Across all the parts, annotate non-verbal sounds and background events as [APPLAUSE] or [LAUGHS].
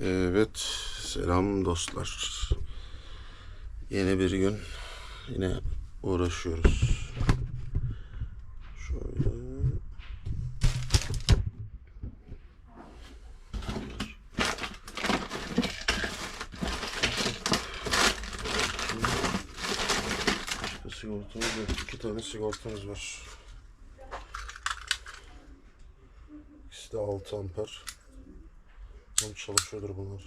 Evet, selam dostlar. Yeni bir gün yine uğraşıyoruz. Şöyle. Başka sigortamız yok. İki tane sigortamız var. İkisi de 6 amper. Çalışıyordur bunlar.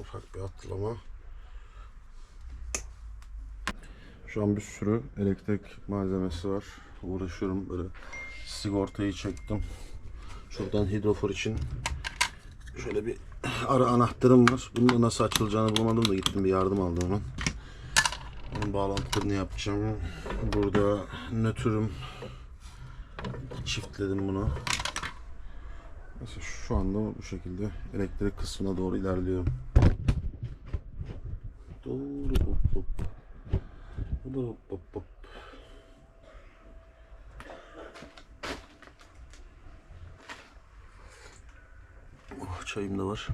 Ufak bir atlama. Şu an bir sürü elektrik malzemesi var. Uğraşıyorum böyle. Sigortayı çektim. Şuradan hidrofor için şöyle bir ara anahtarım var. Bunu da nasıl açılacağını bulamadım da gittim bir yardım aldım hemen. Onun bağlantılarını yapacağım. Burada nötrüm çiftledim bunu. Mesela şu anda bu şekilde elektrik kısmına doğru ilerliyorum. Doğru hop hop. Hop hop hop hop. Oh, çayım da var.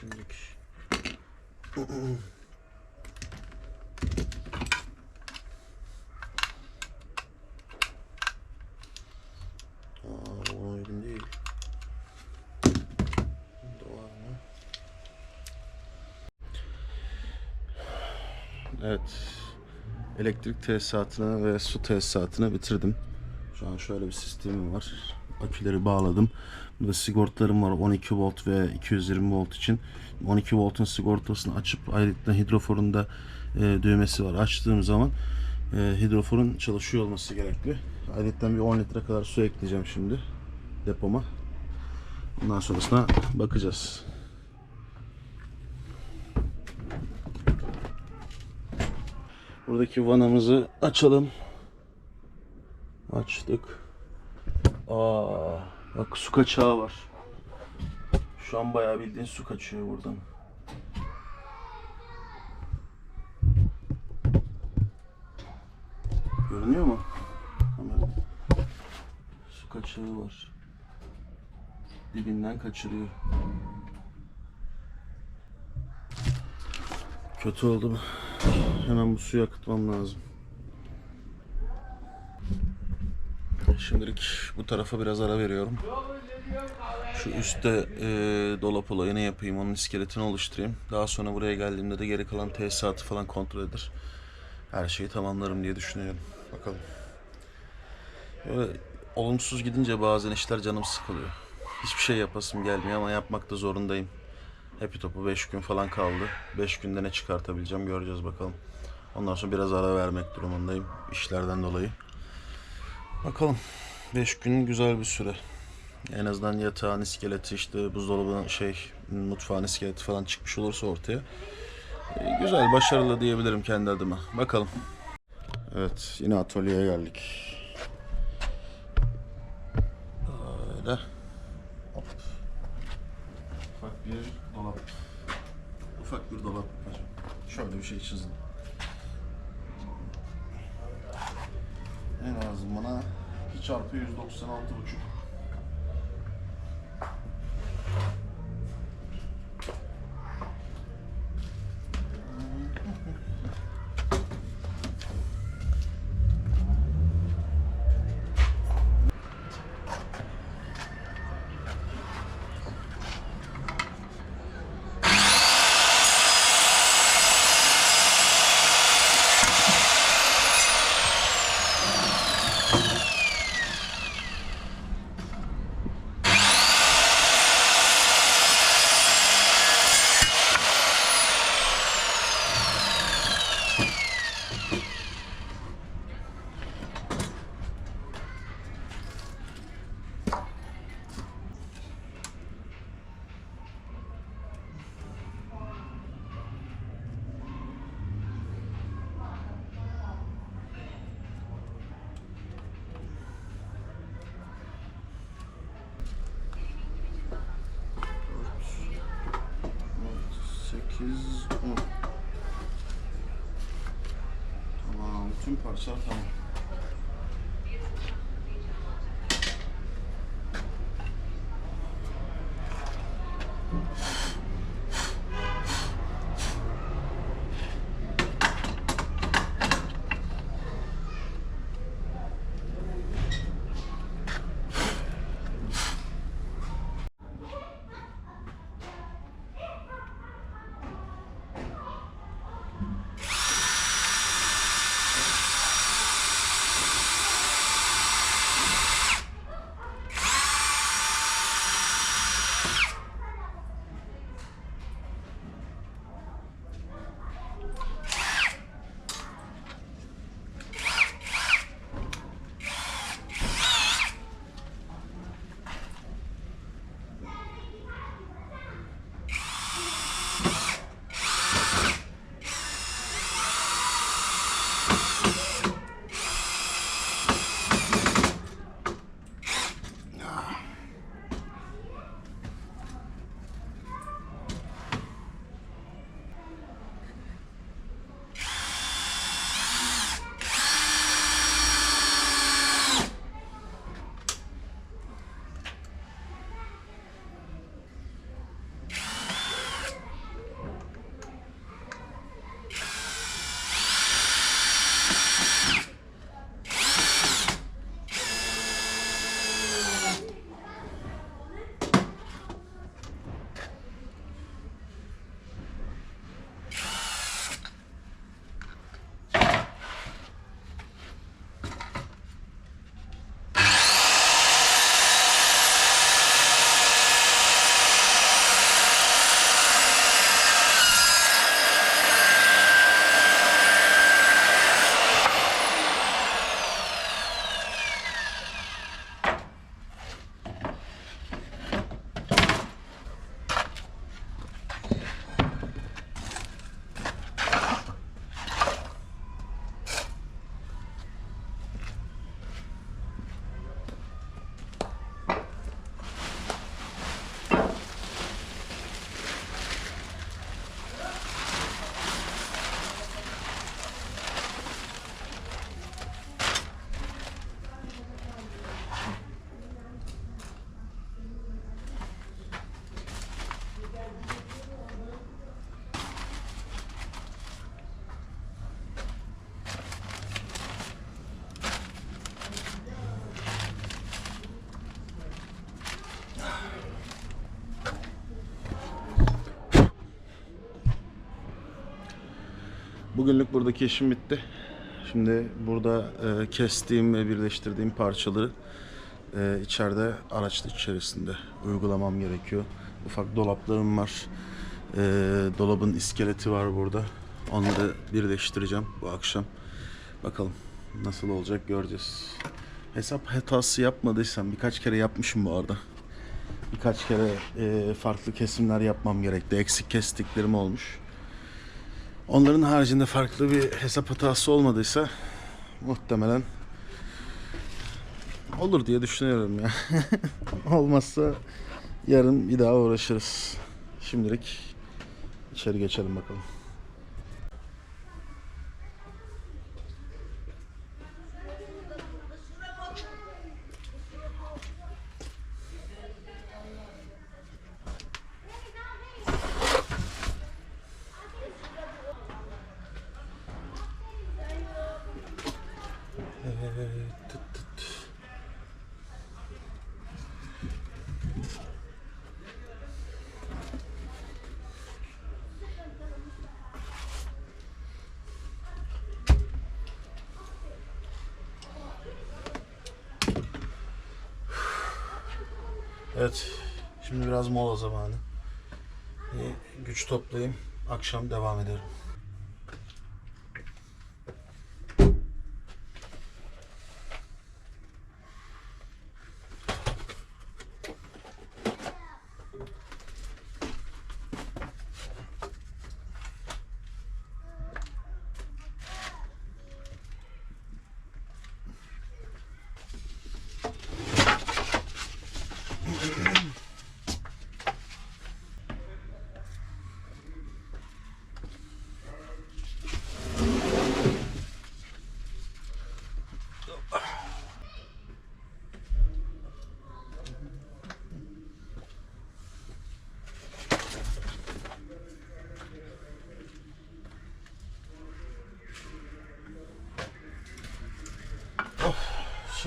Şimdiki. [CLEARS THROAT] Aa, o uygun değil. Bunda var mı? Evet. Elektrik tesisatını ve su tesisatını bitirdim. Şu an şöyle bir sistemim var. Aküleri bağladım. Burada sigortalarım var 12 volt ve 220 volt için. 12 voltun sigortasını açıp ayrıca hidroforun da e, düğmesi var. Açtığım zaman e, hidroforun çalışıyor olması gerekli. Ayrıca bir 10 litre kadar su ekleyeceğim şimdi depoma. Ondan sonrasına bakacağız. Buradaki vanamızı açalım. Açtık. Aa, bak su kaçağı var. Şu an bayağı bildiğin su kaçıyor buradan. Görünüyor mu? Hemen. Su kaçağı var. Dibinden kaçırıyor. Kötü oldu bu. Hemen bu suyu akıtmam lazım. Şimdilik bu tarafa biraz ara veriyorum. Şu üstte e, dolap olayını yapayım, onun iskeletini oluşturayım. Daha sonra buraya geldiğimde de geri kalan tesisatı falan kontrol eder. Her şeyi tamamlarım diye düşünüyorum. Bakalım. Böyle olumsuz gidince bazen işler canım sıkılıyor. Hiçbir şey yapasım gelmiyor ama yapmak da zorundayım. Hepi topu 5 gün falan kaldı. 5 günde ne çıkartabileceğim göreceğiz bakalım. Ondan sonra biraz ara vermek durumundayım işlerden dolayı. Bakalım. 5 gün güzel bir süre. En azından yatağın iskeleti işte buzdolabının şey mutfağın iskeleti falan çıkmış olursa ortaya. e, güzel, başarılı diyebilirim kendi adıma. Bakalım. Evet, yine atölyeye geldik. Böyle. Bir dolap. Ufak bir dolap yapacağım. Şöyle bir şey çizdim. Ne lazım bana? 2 çarpı 196 buçuk. 그렇죠. Bugünlük buradaki işim bitti. Şimdi burada e, kestiğim ve birleştirdiğim parçaları e, içeride araçta içerisinde uygulamam gerekiyor. Ufak dolaplarım var. E, dolabın iskeleti var burada. Onları birleştireceğim bu akşam. Bakalım nasıl olacak göreceğiz. Hesap hatası yapmadıysam birkaç kere yapmışım bu arada. Birkaç kere e, farklı kesimler yapmam gerekti. Eksik kestiklerim olmuş. Onların haricinde farklı bir hesap hatası olmadıysa muhtemelen olur diye düşünüyorum ya. [LAUGHS] Olmazsa yarın bir daha uğraşırız. Şimdilik içeri geçelim bakalım. Evet, şimdi biraz mola zamanı. Bir güç toplayayım, akşam devam ederim.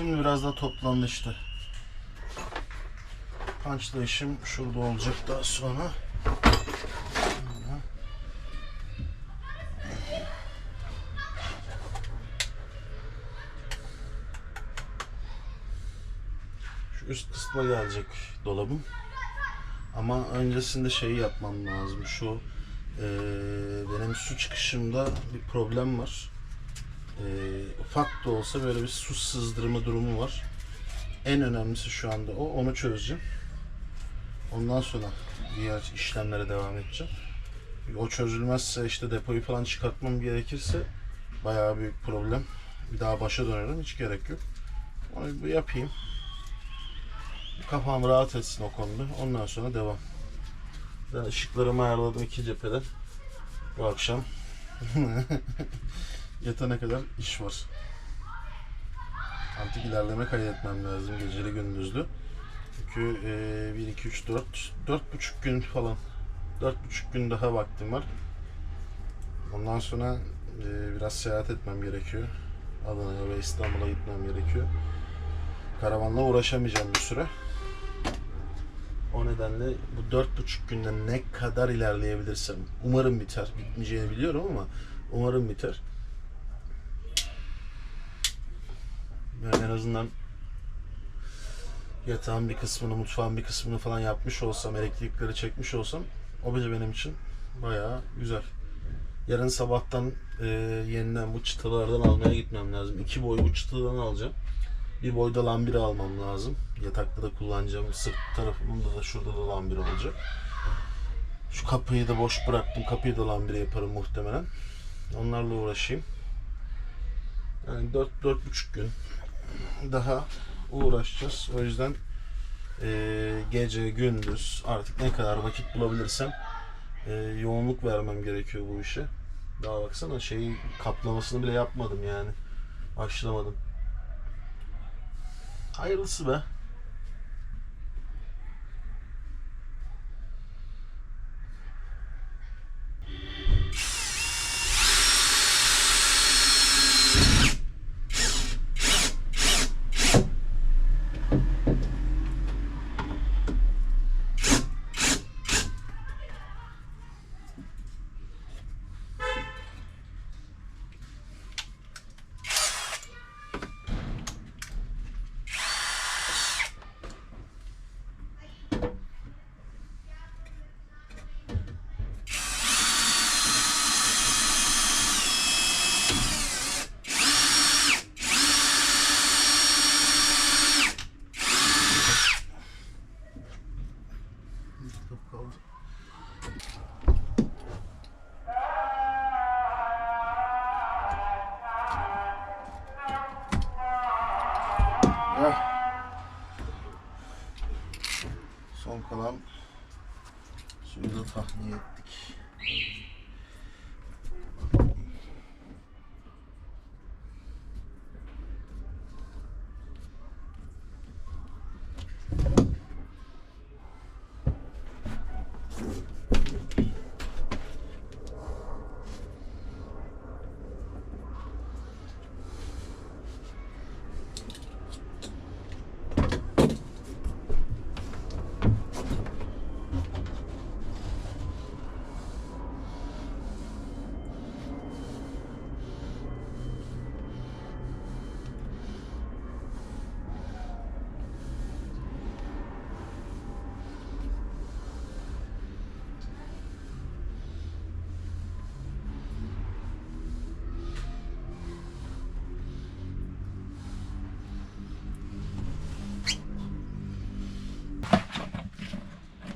Şimdi biraz daha toplandı işte. Punchla işim şurada olacak daha sonra. Şu üst kısma gelecek dolabım. Ama öncesinde şeyi yapmam lazım. Şu eee, benim su çıkışımda bir problem var. Eee, ufak da olsa böyle bir su sızdırma durumu var. En önemlisi şu anda o. Onu çözeceğim. Ondan sonra diğer işlemlere devam edeceğim. O çözülmezse işte depoyu falan çıkartmam gerekirse bayağı büyük problem. Bir daha başa dönerim. Hiç gerek yok. Onu yapayım. Kafam rahat etsin o konuda. Ondan sonra devam. Ben ışıklarımı ayarladım iki cepheden. Bu akşam [LAUGHS] yatana kadar iş var. Artık ilerleme kaydetmem lazım geceli gündüzlü. Çünkü e, 1, 2, 3, 4, 4,5 gün falan. 4,5 gün daha vaktim var. Ondan sonra e, biraz seyahat etmem gerekiyor. Adana'ya ve İstanbul'a gitmem gerekiyor. Karavanla uğraşamayacağım bir süre. O nedenle bu dört buçuk günde ne kadar ilerleyebilirsem, umarım biter. Bitmeyeceğini biliyorum ama umarım biter. Yani en azından yatağın bir kısmını, mutfağın bir kısmını falan yapmış olsam, elektrikleri çekmiş olsam o bile benim için bayağı güzel. Yarın sabahtan e, yeniden bu çıtalardan almaya gitmem lazım. İki boy bu çıtadan alacağım. Bir boyda lambiri almam lazım. Yatakta da kullanacağım. Sırt tarafında da şurada da lambiri olacak. Şu kapıyı da boş bıraktım. Kapıyı da lambiri yaparım muhtemelen. Onlarla uğraşayım. Yani 4 dört, buçuk gün daha uğraşacağız. O yüzden eee, gece, gündüz artık ne kadar vakit bulabilirsem eee, yoğunluk vermem gerekiyor bu işe. Daha baksana şeyi kaplamasını bile yapmadım yani. Başlamadım. Hayırlısı be.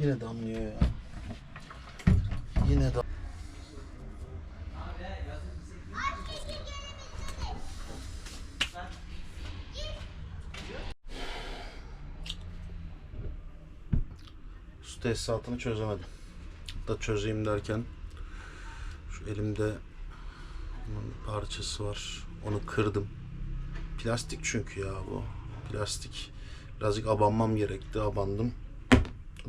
Yine damlıyor ya. Yine da. Su tesisatını çözemedim. Da çözeyim derken şu elimde bunun parçası var. Onu kırdım. Plastik çünkü ya bu. Plastik. Birazcık abanmam gerekti. Abandım.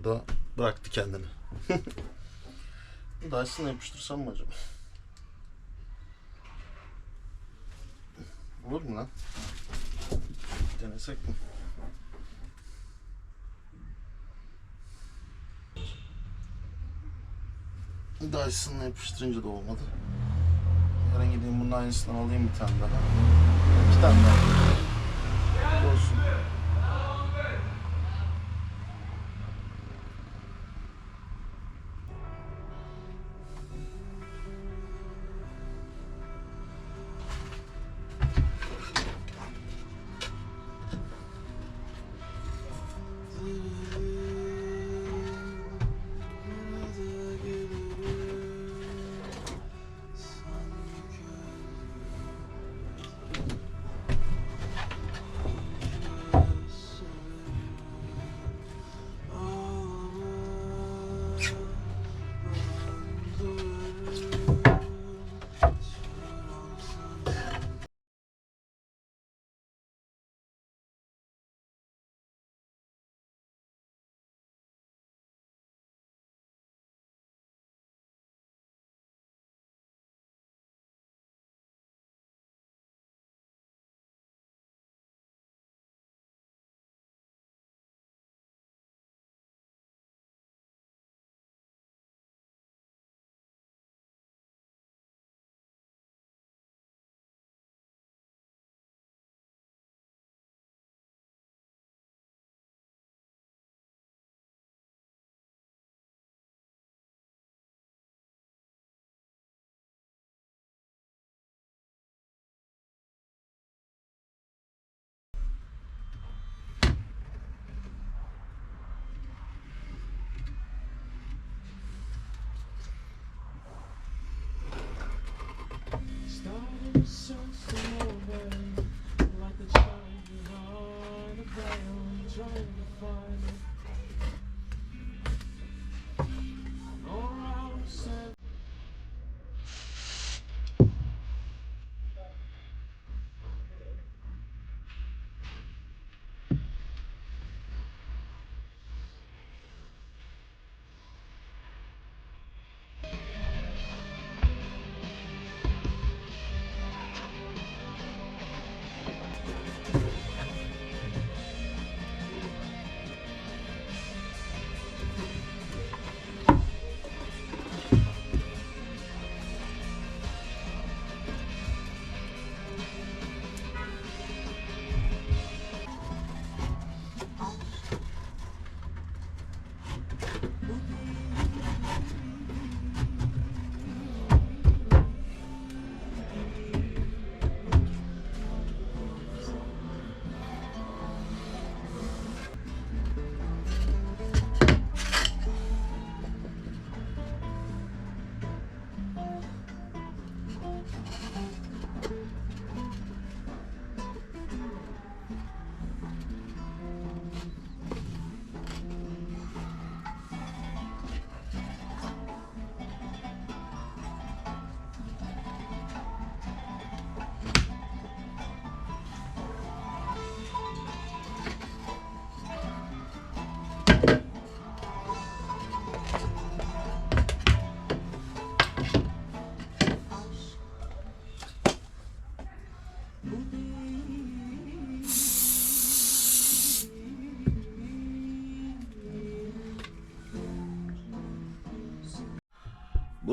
Da bıraktı kendini. [LAUGHS] Dyson'la yapıştırsam mı acaba? Olur mu lan? Denesek mi? Dyson'la yapıştırınca da olmadı. Yarın gideyim bunun aynısından alayım bir tane daha. İki tane daha. Olsun.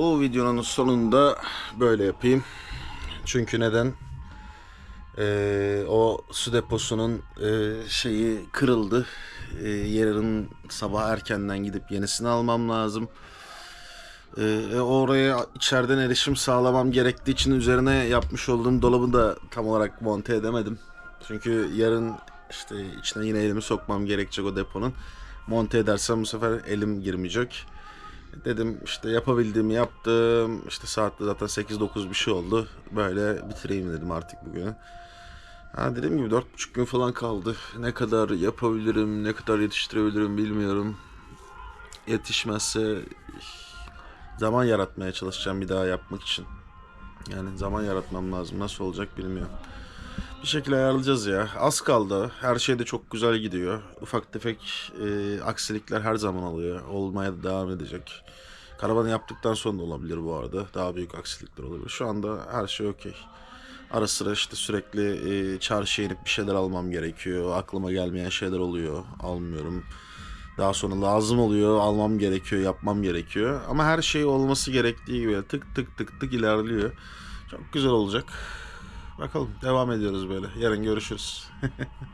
Bu videonun sonunda böyle yapayım. Çünkü neden? Ee, o su deposunun e, şeyi kırıldı. Ee, yarın sabah erkenden gidip yenisini almam lazım. Ee, oraya içeriden erişim sağlamam gerektiği için üzerine yapmış olduğum dolabı da tam olarak monte edemedim. Çünkü yarın işte içine yine elimi sokmam gerekecek o deponun. Monte edersem bu sefer elim girmeyecek. Dedim işte yapabildiğimi yaptım. İşte saatte zaten 8-9 bir şey oldu. Böyle bitireyim dedim artık bugünü. Ha dediğim gibi 4,5 gün falan kaldı. Ne kadar yapabilirim, ne kadar yetiştirebilirim bilmiyorum. Yetişmezse zaman yaratmaya çalışacağım bir daha yapmak için. Yani zaman yaratmam lazım. Nasıl olacak bilmiyorum. Bir şekilde ayarlayacağız ya. Az kaldı. Her şey de çok güzel gidiyor. Ufak tefek e, aksilikler her zaman oluyor. Olmaya da devam edecek. Karavanı yaptıktan sonra da olabilir bu arada. Daha büyük aksilikler olabilir. Şu anda her şey okey. Ara sıra işte sürekli e, çarşıya inip bir şeyler almam gerekiyor. Aklıma gelmeyen şeyler oluyor. Almıyorum. Daha sonra lazım oluyor. Almam gerekiyor. Yapmam gerekiyor. Ama her şey olması gerektiği gibi tık tık tık tık ilerliyor. Çok güzel olacak. Bakalım devam ediyoruz böyle. Yarın görüşürüz. [LAUGHS]